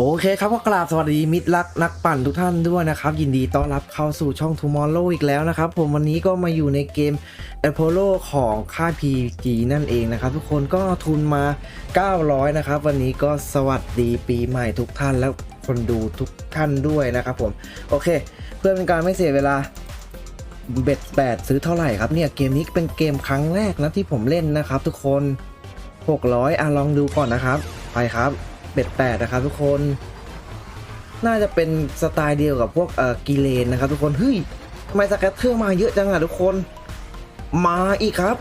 โอเคครับก็กราบสวัสดีมิตรรักนักปั่นทุกท่านด้วยนะครับ ยินดีต้อนรับเข้าสู่ช่อง Tomorrow อีกแล้วนะครับ ผมวันนี้ก็มาอยู่ในเกม Apollo ของค่าย PG นั่นเองนะครับ ทุกคนก็ทุนมา 900 นะครับ วันนี้ก็สวัสดีปีใหม่ทุกท่านและคนดูทุกท่านด้วยนะครับผม โอเค เพื่อเป็นการไม่เสียเวลาเบ็ดแปดซื้อเท่าไหร่ครับเนี่ยเกมนี้เป็นเกมครั้งแรกนะที่ผมเล่นนะครับ ทุกคน 600อะลองดูก่อนนะครับ ไปครับ เบ็ดแปดนะครับทุกคน น่าจะเป็นสไตล์เดียวกับพวกเอ่อกีเลนนะครับทุกคน เฮ้ยทำไมสแกตเทอร์มาเยอะจังอะทุกคน มาอีกครับ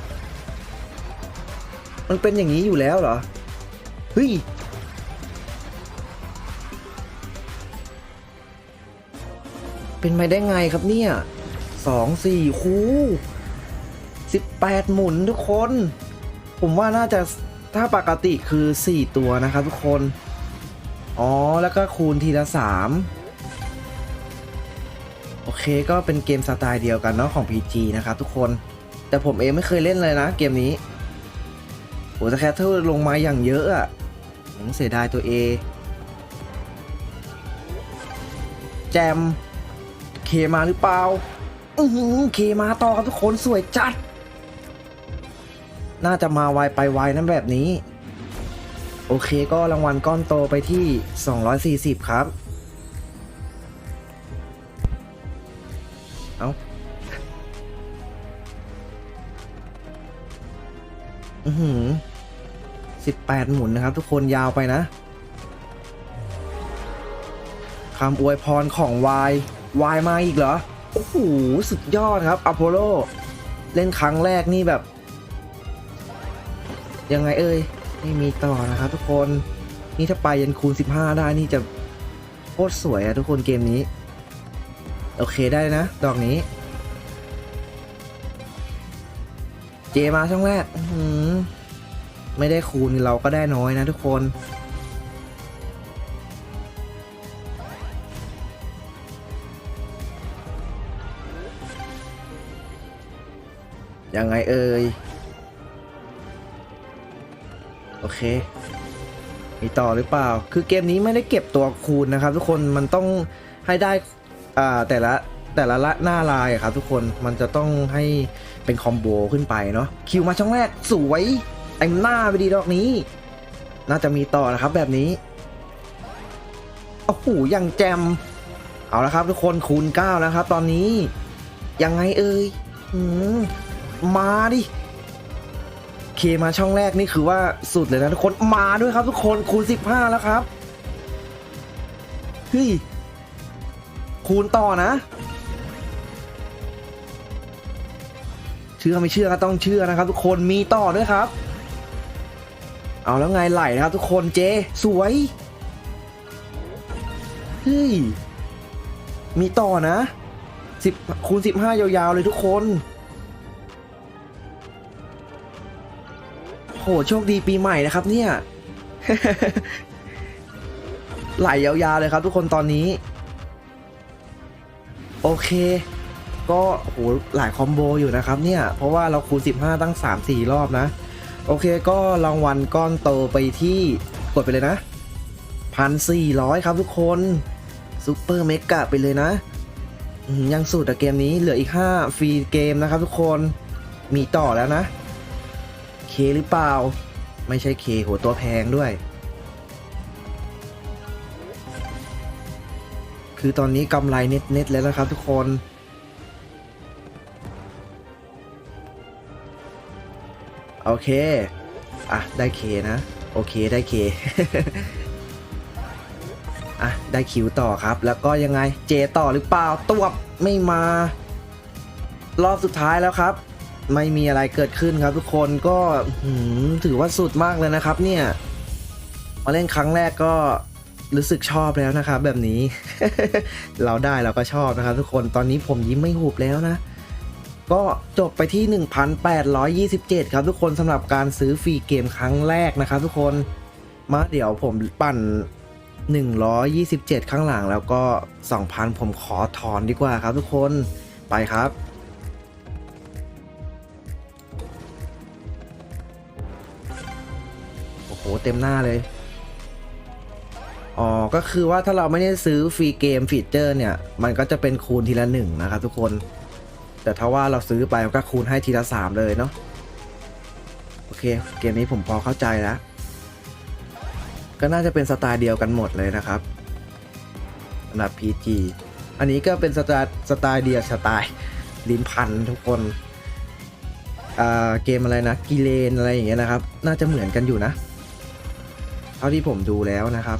มันเป็นอย่างนี้อยู่แล้วเหรอ เฮ้ยเป็นไปได้ไงครับเนี่ยสองสี่คูสิบแปดหมุนทุกคน ผมว่าน่าจะถ้าปกติคือสี่ตัวนะครับทุกคน อ๋อ แล้วก็คูณทีละสามโอเคก็เป็นเกมสไตล์เดียวกันเนาะของ PG นะครับทุกคน แต่ผมเองไม่เคยเล่นเลยนะเกมนี้โอ้แต่แคทเทอร์ลงมาอย่างเยอะอะผมเสียดายตัวเอแจม เคมาหรือเปล่า อือหือเคมาต่อครับทุกคนสวยจัด น่าจะมาไวไปไวนะแบบนี้ โอเคก็รางวัลก้อนโตไปที่ 240 ครับ เอาอือหือ18 หมุนนะครับ ทุกคนยาวไปนะคำอวยพรของวายวายมาอีกเหรอ โอ้โห สุดยอดครับอพอลโล เล่นครั้งแรกนี่แบบ ยังไงเอ่ย ไม่มีต่อนะครับทุกคนนี่ถ้าไปยันคูณ 15 ได้นี่จะโคตรสวยอะทุกคนเกมนี้ โอเคได้นะ ดอกนี้ เจมาช่องแรกไม่ได้คูณเราก็ได้น้อยนะทุกคนยังไงเอ่ย อเค มีต่อหรือเปล่า คือเกมนี้ไม่ได้เก็บตัวคูณนะครับ ทุกคนมันต้องให้ได้อ่าแต่ละแต่ละละหน้าลายครับทุกคนมันจะต้องให้เป็นคอมโบขึ้นไปเนาะคิวมาช่องแรกสวยเต็มหน้าไปดีดอกนี้ น่าจะมีต่อนะครับแบบนี้โอ้โหยังแจมเอาละครับ ทุกคนคูณ9แล้วครับ ตอนนี้ยังไงเอ่ยอืมมาดิ เคมาช่องแรกนี่คือว่าสุดเลยนะทุกคนมาด้วยครับทุกคนคูณ 15 แล้วครับเฮ้ยคูณต่อนะ เชื่อไม่เชื่อก็ต้องเชื่อนะครับ ทุกคนมีต่อด้วยครับ เอาแล้วไงไหลนะครับ ทุกคนเจสวยเฮ้ยมีต่อนะสิบคูณ15 ยาวๆเลยทุกคน หโชคดีปีใหม่นะครับเนี่ยไหลยาวๆเลยครับทุกคนตอนนี้ โอเค ก็โหหลายคอมโบอยู่นะครับเนี่ย เพราะว่าเราคูณ 15 ตั้ง 3-4 รอบนะ โอเคก็รางวัลก้อนโตไปที่กดไปเลยนะ 1,400 ครับทุกคนซูเปอร์เมกะไปเลยนะ ยังสุดอะเกมนี้เหลืออีก 5 ฟรีเกมนะครับทุกคนมีต่อแล้วนะ หรือเปล่า ไม่ใช่เคโหตัวแพงด้วย คือตอนนี้กำไรน็ตเน็ตๆแล้วนะครับทุกคนโอเค อะ ได้เคนะ โอเค ได้เค อะ ได้คิวต่อครับ แล้วก็ยังไง เจต่อหรือเปล่า ตวบ ไม่มา รอบสุดท้ายแล้วครับ ไม่มีอะไรเกิดขึ้นครับทุกคนก็ถือว่าสุดมากเลยนะครับเนี่ย มาเล่นครั้งแรกก็รู้สึกชอบแล้วนะครับแบบนี้ เราได้เราก็ชอบนะครับทุกคนตอนนี้ผมยิ้มไม่หุบแล้วนะ ก็จบไปที่ 1,827 ครับทุกคนสำหรับการซื้อฟรีเกมครั้งแรกนะครับทุกคนมาเดี๋ยวผมปั่น 127 ข้างหลังแล้วก็ 2,000 ผมขอถอนดีกว่าครับทุกคนไปครับ เต็มหน้าเลย อ๋อ ก็คือว่าถ้าเราไม่ได้ซื้อฟรีเกมฟีเจอร์เนี่ย มันก็จะเป็นคูณทีละหนึ่งนะครับทุกคน แต่ถ้าว่าเราซื้อไปมันก็คูณให้ทีละสามเลยเนาะ โอเค เกมนี้ผมพอเข้าใจแล้ว ก็น่าจะเป็นสไตล์เดียวกันหมดเลยนะครับสำหรับ PG อันนี้ก็เป็นสไตล์สไตล์เดียวสไตล์ลิ้นพันทุกคนเกมอะไรนะกิเลนอะไรอย่างเงี้ยนะครับ น่าจะเหมือนกันอยู่นะ เท่าที่ผมดูแล้วนะครับ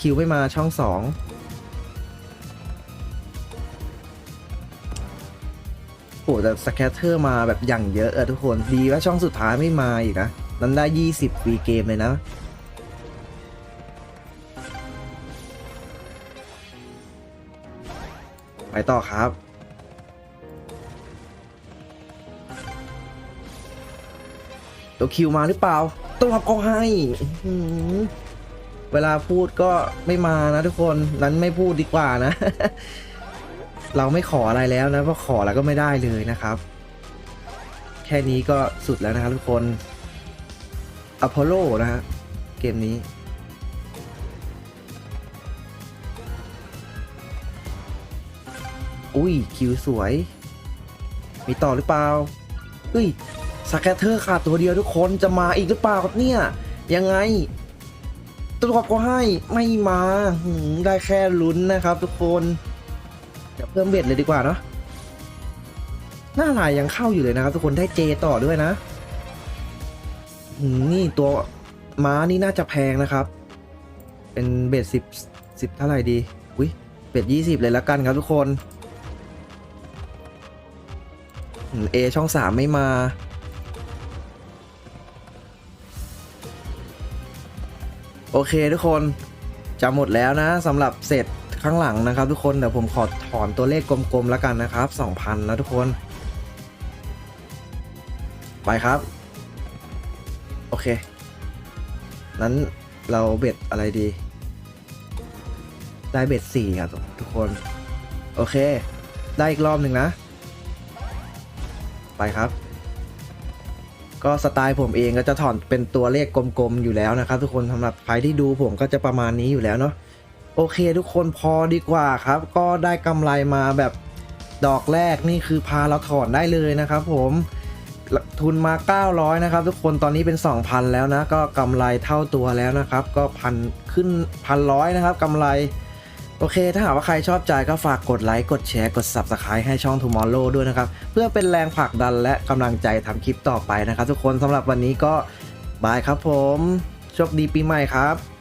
คิวไม่มาช่องสองโหแต่สแคตเตอร์มาแบบอย่างเยอะเออทุกคนดีว่าช่องสุดท้ายไม่มาอีกนะนั้นได้ 20ฟรีเกมเลยนะ ไปต่อครับ ตัวคิวมาหรือเปล่าตัวรับเขาให้เวลาพูดก็ไม่มานะทุกคนนั้นไม่พูดดีกว่านะ เราไม่ขออะไรแล้วนะเพราะขอแล้วก็ไม่ได้เลยนะครับ แค่นี้ก็สุดแล้วนะครับทุกคนอพอลโลนะฮะเกมนี้อุ้ยคิวสวย มีต่อหรือเปล่าเฮ้ย สแกตเตอร์ขาดตัวเดียวทุกคนจะมาอีกหรือเปล่าครับเนี่ย ยังไงตัวก็ให้ไม่มาได้แค่ลุ้นนะครับทุกคนเดี๋ยวเพิ่มเบ็ดเลยดีกว่าเนาะหน้าลายยังเข้าอยู่เลยนะครับ ทุกคนได้เจต่อด้วยนะนี่ตัวม้านี่น่าจะแพงนะครับ เป็นเบ็ดสิบสิบเท่าไหร่ดีอุ้ยเบ็ดยี่สิบเลยละกันครับทุกคนเอช่องสามไม่มา โอเคทุกคนจะหมดแล้วนะสำหรับเสร็จข้างหลังนะครับ ทุกคนเดี๋ยวผมขอถอนตัวเลขกลมๆแล้วกันนะครับ 2,000 นะทุกคน ไปครับ โอเค นั้นเราเบ็ดอะไรดี ได้เบ็ดสี่ครับทุกคน โอเค ได้อีกรอบหนึ่งนะ ไปครับ ก็สไตล์ผมเองก็จะถอนเป็นตัวเลขกลมๆอยู่แล้วนะครับ ทุกคนสำหรับใครที่ดูผมก็จะประมาณนี้อยู่แล้วเนาะโอเคทุกคนพอดีกว่าครับ ก็ได้กำไรมาแบบดอกแรกนี่คือพาเราถอนได้เลยนะครับ ผมทุนมา 900 นะครับ ทุกคนตอนนี้เป็น 2,000 แล้วนะ ก็กำไรเท่าตัวแล้วนะครับ ก็พันขึ้นพันร้อยนะครับกำไร โอเค ถ้าหากว่าใครชอบใจก็ฝากกดไลค์กดแชร์กด Subscribe ให้ช่อง Tomorrow ด้วยนะครับ เพื่อเป็นแรงผลักดันและกำลังใจทำคลิปต่อไปนะครับ ทุกคนสำหรับวันนี้ก็บายครับผมโชคดีปีใหม่ครับ